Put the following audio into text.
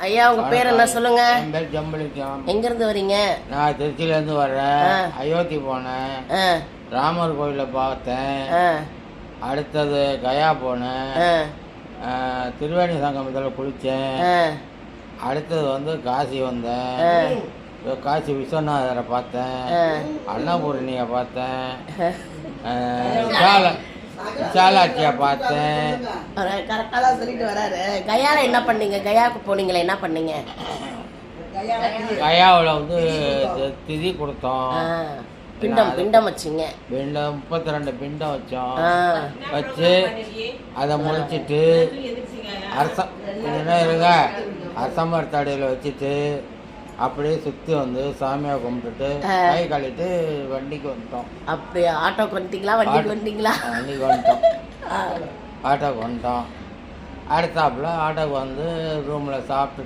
ஐயா உங்க பேர் என்ன சொல்லுங்க? என் பேர் ஜம்பளிக்கம். எங்க இருந்து வரீங்க? நான் திருச்சியிலேருந்து வர்றேன். ஆ. அயோத்தி போனேன். ராமர் கோயிலை பார்த்தேன். அடுத்தது கயா போனேன். திருவேணி சங்கமத்தில் குளித்தேன். அடுத்தது வந்து காசி வந்தேன். காசி விஸ்வநாதரை பார்த்தேன். அன்னபூரணியை பார்த்தேன். விசாலாட்சியை பார்த்தேன். அவரு கரெக்டா தான் சொல்லிட்டு வராரு. கயால என்ன பண்ணீங்க? கயாவுக்கு போனீங்களே என்ன பண்ணீங்க? கயாவில் வந்து திதி கொடுத்தோம். பிண்டம் பிண்டம் வச்சீங்க. பிண்டம் முப்பத்தி ரெண்டு பிண்டம் வச்சோம். வச்சு அதை முடிச்சிட்டு அரச என்ன இருங்க. அரசமரத்தடியில் வச்சுட்டு அப்படியே சுற்றி வந்து சாமியை கும்பிட்டுட்டு. கை கழிட்டு வண்டிக்கு வந்துட்டோம். அப்படியா? ஆட்டோக்கு வந்துட்டீங்களா? வண்டிக்கு வந்துட்டீங்களா? வண்டிக்கு வந்துட்டோம். ஆட்டோக்கு வந்துட்டோம். அடுத்தாப்புல ஆட்டோக்கு வந்து ரூமில் சாப்பிட்டு